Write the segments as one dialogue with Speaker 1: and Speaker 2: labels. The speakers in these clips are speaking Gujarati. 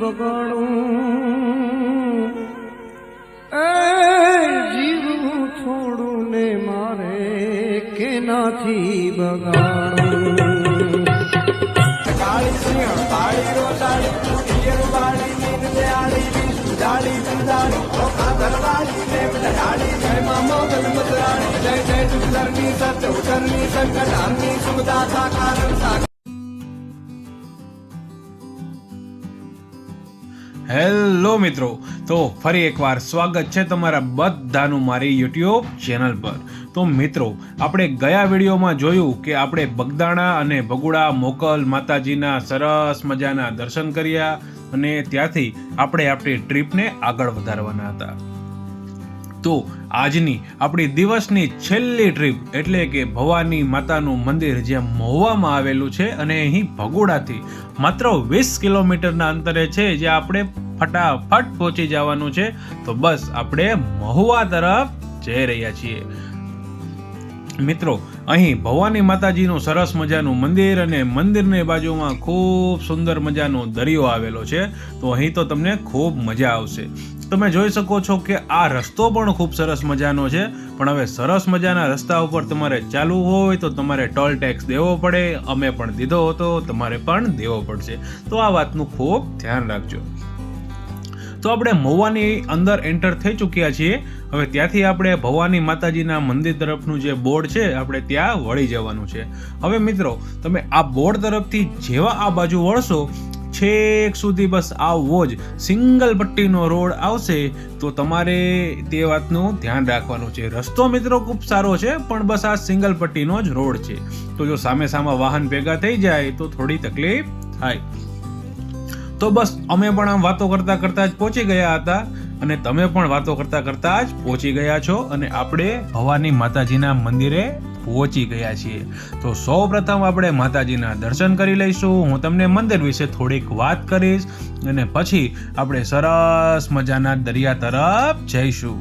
Speaker 1: બગાડું એ જીવવું થોડું ને મારે કેનાથી બગાડું.
Speaker 2: જય સિંહ કાળી રોટાળી પિયર વાળી નીર
Speaker 3: હેલો મિત્રો, તો ફરી એકવાર સ્વાગત છે તમારા બધાનું મારી યુટ્યુબ ચેનલ પર. તો મિત્રો, આપણે ગયા વિડીયોમાં જોયું કે આપણે બગદાણા અને બગુડા મોકલ, માતાજીના સરસ મજાના દર્શન કર્યા અને ત્યાંથી આપણે આપણી ટ્રીપને આગળ વધારવાના હતા. તો આજની આપણી દિવસની છેલ્લી ટ્રીપ એટલે કે ભવાની માતાનું મંદિર જે મહુવામાં આવેલું છે અને અહીં ભગોડાથી માત્ર વીસ કિલોમીટરના અંતરે છે જે આપણે ફટાફટ પહોંચી જવાનું છે. તો બસ આપણે મહુવા તરફ જઈ રહ્યા છીએ. મિત્રો, અહીં ભવાની માતાજીનું સરસ મજાનું મંદિર અને મંદિરની બાજુમાં ખૂબ સુંદર મજાનો દરિયો આવેલો છે. તો અહીં તો તમને ખૂબ મજા આવશે. તમે જોઈ શકો છો કે આ રસ્તો પણ ખૂબ સરસ મજાનો છે. પણ હવે સરસ મજાના રસ્તા ઉપર તમારે ચાલવું હોય તો તમારે ટોલ ટેક્સ દેવો પડે, અમે પણ દીધો હતો, તમારે પણ દેવો પડશે. તો આ વાતનું ખૂબ ધ્યાન રાખજો. તો આપણે મહુવાની અંદર એન્ટર થઈ ચૂક્યા છીએ. હવે ત્યાંથી આપણે ભવાની માતાજીના મંદિર તરફનું જે બોર્ડ છે, આપણે ત્યાં વળી જવાનું છે. હવે મિત્રો, તમે આ બોર્ડ તરફથી જેવા આ બાજુ વળશો, છેક સુધી બસ આવવો જ. સિંગલ પટ્ટીનો રોડ આવશે તો તમારે તે વાતનું ધ્યાન રાખવાનું છે. રસ્તો મિત્રો ખૂબ સારો છે, પણ બસ આ સિંગલ પટ્ટીનો જ રોડ છે. તો જો સામે સામે વાહન ભેગા થઈ જાય તો થોડી તકલીફ થાય. તો બસ અમે પણ આમ વાતો કરતા કરતા જ પહોંચી ગયા હતા અને તમે પણ વાતો કરતા કરતા જ પહોંચી ગયા છો અને આપણે ભવાની માતાજીના મંદિરે પહોંચી ગયા છીએ. તો સૌ પ્રથમ આપણે માતાજીના દર્શન કરી લઈશું. હું તમને મંદિર વિશે થોડીક વાત કરીશ અને પછી આપણે સરસ મજાના દરિયા તરફ જઈશું.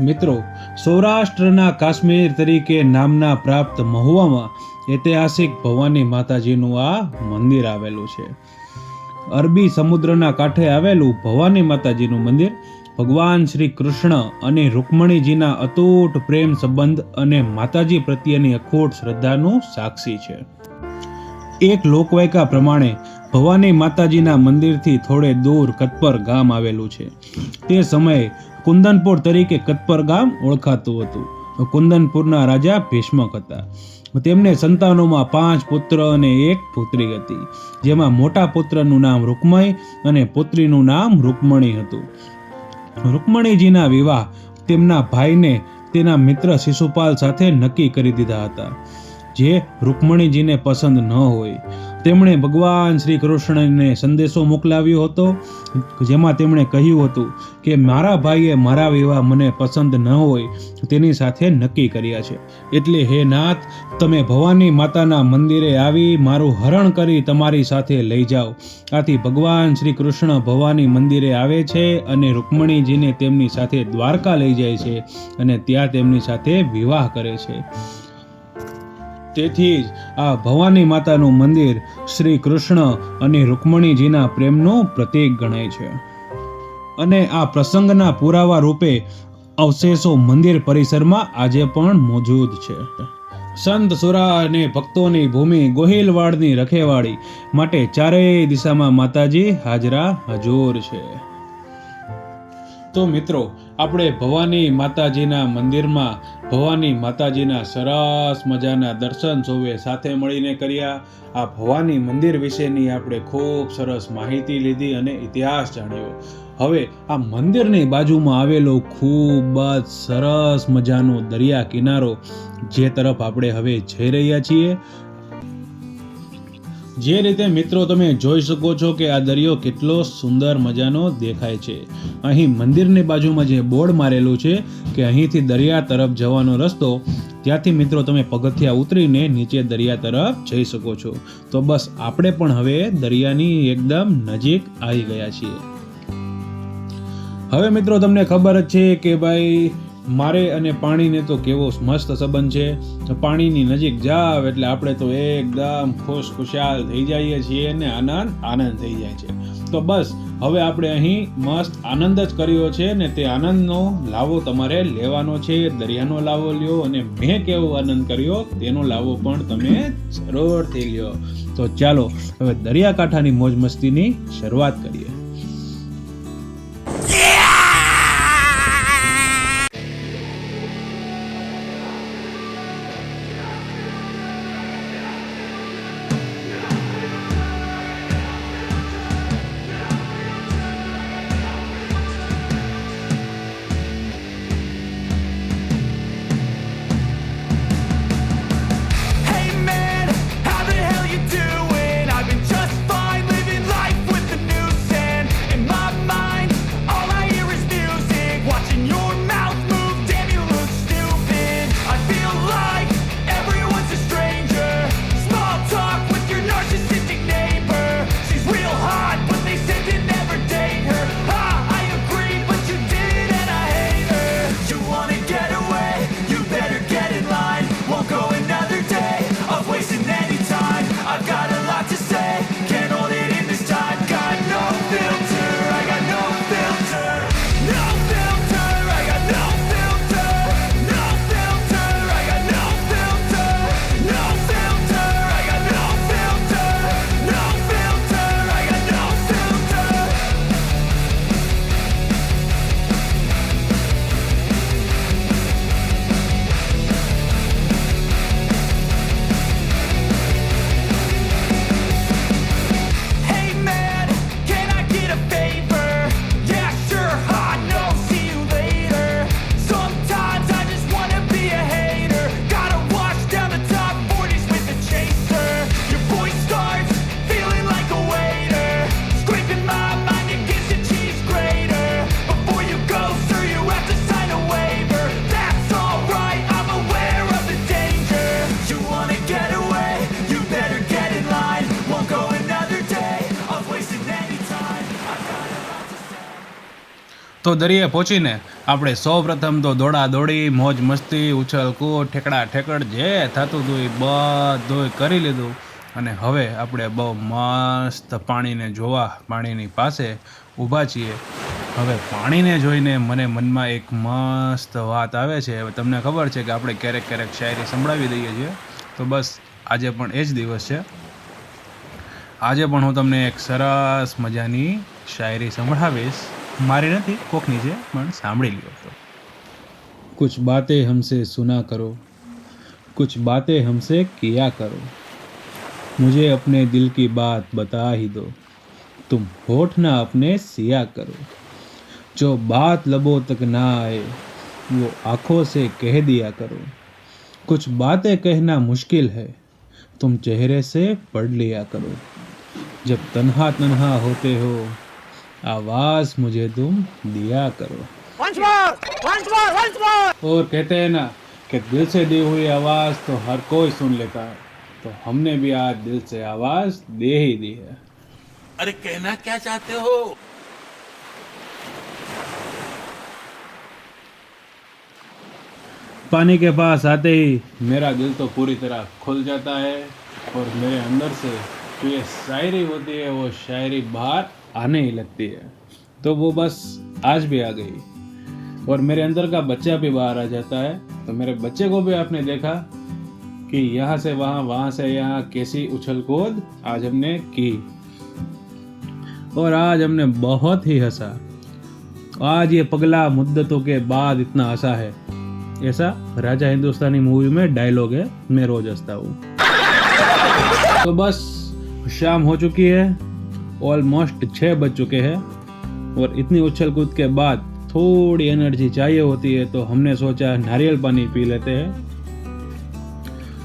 Speaker 3: મિત્રો, સૌરાષ્ટ્રના કાશ્મીર તરીકે નામના પ્રાપ્ત મહુવામાં ઐતિહાસિક ભવાની માતાજીનું આ મંદિર આવેલું છે. અરબી સમુદ્રના કાંઠે આવેલું ભવાની માતાજીનું મંદિર, ભગવાન શ્રી કૃષ્ણ અને રૂકમણીજીના અતૂટ પ્રેમ સંબંધ અને માતાજી પ્રત્યેની અખૂટ શ્રદ્ધાનું સાક્ષી છે. એક લોકવાયકા પ્રમાણે, ભવાની માતાજીના મંદિરથી થોડે દૂર કતપર ગામ આવેલું છે. તે સમયે, કુંદનપુર તરીકે કતપર ગામ ઓળખાતું હતું. કુંદનપુરના રાજા ભીષ્મક હતા. તેમને સંતાનોમાં પાંચ પુત્ર અને એક પુત્રી હતી, જેમાં મોટા પુત્રનું નામ રૂકમય અને પુત્રીનું નામ રૂકમણી હતું. રૂકમણીજીના વિવાહ તેમના ભાઈને તેના મિત્ર શિશુપાલ સાથે નક્કી કરી દીધા હતા. જે રૂકમણીજીને પસંદ ન હોય. તેમણે ભગવાન શ્રી કૃષ્ણને સંદેશો મોકલાવ્યો હતો, જેમાં તેમણે કહ્યું હતું કે, મારા ભાઈએ મારા વિવાહ મને પસંદ ન હોય, તેની સાથે નક્કી કર્યા છે. એટલે હે નાથ, તમે ભવાની માતાના મંદિરે આવી મારું હરણ કરી તમારી સાથે લઈ જાઓ. આથી ભગવાન શ્રી કૃષ્ણ ભવાની મંદિરે આવે છે અને રૂકમણીજીને તેમની સાથે દ્વારકા લઈ જાય છે અને ત્યાં તેમની સાથે વિવાહ કરે છે. તેથી જ આ ભવાની માતાનું મંદિર શ્રી કૃષ્ણ અને રૂકમણીજીના પ્રેમનું પ્રતીક ગણાય છે. અને આ પ્રસંગના પુરાવા રૂપે અવશેષો મંદિર પરિસરમાં આજે પણ મોજૂદ છે. સંત સુરા અને ભક્તોની ભૂમિ ગોહિલવાડની રખેવાળી માટે ચારેય દિશામાં માતાજી હાજરા હજૂર છે. તો મિત્રો આપણે ભવાની માતાજીના મંદિરમાં ભવાની માતાજીના સરસ મજાના દર્શન સૌએ સાથે મળીને કર્યા. આ ભવાની મંદિર વિશેની આપણે ખૂબ સરસ માહિતી લીધી અને ઇતિહાસ જાણ્યો. હવે આ મંદિરની બાજુમાં આવેલો ખૂબ જ સરસ મજાનો દરિયા કિનારો, જે તરફ આપણે હવે જઈ રહ્યા છીએ. જે રીતે મિત્રો તમે જોઈ શકો છો કે આ દરિયો કેટલો સુંદર મજાનો દેખાય છે. અહીં મંદિરની બાજુમાં જે બોર્ડ મારેલું છે કે અહીંથી દરિયા તરફ જવાનો રસ્તો, ત્યાંથી મિત્રો તમે પગથિયા ઉતરીને નીચે દરિયા તરફ જઈ શકો છો. તો બસ આપણે પણ હવે દરિયાની એકદમ નજીક આવી ગયા છીએ. હવે મિત્રો તમને ખબર જ છે કે ભાઈ મારે અને પાણીને તો કેવો મસ્ત સંબંધ છે. પાણીની નજીક જાવ એટલે આપણે તો એકદમ ખુશ ખુશાલ થઈ જઈએ છીએ અને આનંદ આનંદ થઈ જાય છે. તો બસ, હવે આપણે અહીં મસ્ત આનંદ જ કર્યો છે ને તે આનંદનો લાવો તમારે લેવાનો છે. દરિયાનો લાવો લ્યો અને મેં કેવો આનંદ કર્યો તેનો લાવો પણ તમે જરૂરથી લ્યો. તો ચાલો, હવે દરિયાકાંઠાની મોજ મસ્તીની શરૂઆત કરીએ. તો દરિયે પહોંચીને આપણે સૌ પ્રથમ તો દોડા દોડી મોજ મસ્તી, ઉછલ કૂ ઠેકડા ઠેકડ, જે થતું હતું એ બધું કરી લીધું. અને હવે આપણે બહુ મસ્ત પાણીને જોવા પાણીની પાસે ઊભા છીએ. હવે પાણીને જોઈને મને મનમાં એક મસ્ત વાત આવે છે. હવે તમને ખબર છે કે આપણે ક્યારેક ક્યારેક શાયરી સંભળાવી દઈએ છીએ. તો બસ, આજે પણ એ જ દિવસ છે. આજે પણ હું તમને એક સરસ મજાની શાયરી સંભળાવીશ. મારે નથી, કોકની છે, પણ સાંભળી લ્યો તો. कुछ बातें हमसे सुना करो कुछ बातें हमसे किया करो मुझे अपने दिल की बात बता ही दो तुम होठ ना अपने सिया करो जो बात लबों तक ना आए वो आँखों से कह दिया करो कुछ बातें कहना मुश्किल है तुम चेहरे से पढ़ लिया करो जब तन्हा तन्हा होते हो आवाज़ मुझे तुम दिया करो। और कहते हैं ना कि दिल से दी हुई आवाज़ तो हर कोई सुन लेता है। तो हमने भी आज दिल से आवाज़ दे ही दी है।
Speaker 4: अरे कहना क्या चाहते हो?
Speaker 3: पानी के पास आते ही मेरा दिल तो पूरी तरह खुल जाता है और मेरे अंदर से जो ये शायरी होती है वो शायरी बाहर आने ही लगती है। तो वो बस आज भी आ गई। और मेरे अंदर का बच्चा भी बाहर आ जाता है। तो मेरे बच्चे को भी आपने देखा कि यहाँ से वहाँ वहाँ से यहाँ कैसी उछल कूद आज हमने की। और आज हमने बहुत ही हंसा। आज ये पगला मुद्दतों के बाद इतना हंसा है। ऐसा राजा हिंदुस्तानी मूवी में डायलॉग है, मैं रोज हंसता हूँ। तो बस शाम हो चुकी है। ऑलमोस्ट छः बज चुके हैं और इतनी उछल कूद के बाद थोड़ी एनर्जी चाहिए होती है तो हमने सोचा नारियल पानी पी लेते हैं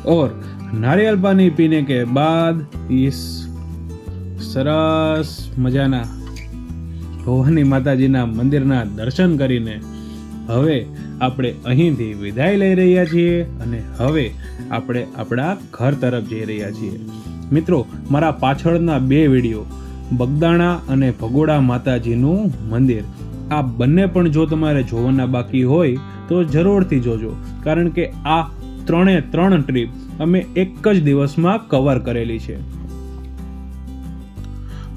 Speaker 3: और नारियल पानी पीने के बाद इस સરસ મજાના ભવાની માતાજીના મંદિરના દર્શન કરીને હવે આપણે અહીંથી વિદાય લઈ રહ્યા છીએ અને હવે આપણે આપણા ઘર તરફ જઈ રહ્યા છીએ મિત્રો મારા પાછળના બે વિડીયો બગદાણા અને ભગોડા માતાજીનું મંદિર. આ બંને પણ જો તમારે જોવાના બાકી હોય, તો જરૂરથી જોજો. કારણ કે આ ત્રણે ત્રણ ટ્રીપ અમે એક જ દિવસમાં કવર કરેલી છે.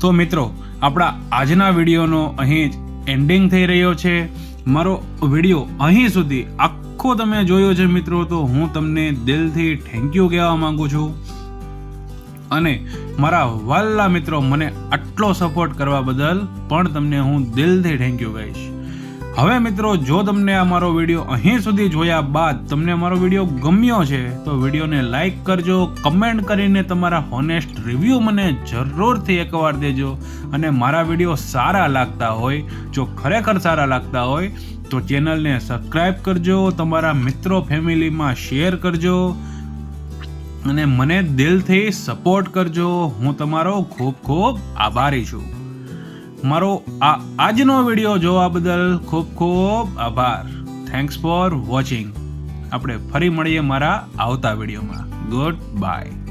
Speaker 3: તો મિત્રો, આપણા આજના વિડીયોનો અહીં જ એન્ડિંગ થઈ રહ્યો છે. મારો વીડિયો અહીં સુધી આખો તમે જોયો છે મિત્રો, તો હું તમને દિલથી થેન્ક યુ કહેવા માંગુ છું. અને મારા વાલા મિત્રો મને આટલો સપોર્ટ કરવા બદલ પણ તમને હું દિલથી થેન્ક યુ કહીશ. હવે મિત્રો, જો તમને આ મારો વીડિયો અહીં સુધી જોયા બાદ તમને મારો વીડિયો ગમ્યો છે, તો વિડીયોને લાઇક કરજો કમેન્ટ કરીને તમારા હોનેસ્ટ રિવ્યૂ મને જરૂરથી એકવાર દેજો અને મારા વીડિયો સારા લાગતા હોય, જો ખરેખર સારા લાગતા હોય, તો ચેનલને સબસ્ક્રાઈબ કરજો, તમારા મિત્રો ફેમિલીમાં શેર કરજો અને મને દિલથી સપોર્ટ કરજો. હું તમારો ખૂબ ખૂબ આભારી છું. મારો આ આજનો વીડિયો જોવા બદલ ખૂબ ખૂબ આભાર. થેન્ક્સ ફોર વોચિંગ આપણે ફરી મળીએ મારા આવતા વિડીયોમાં. Good bye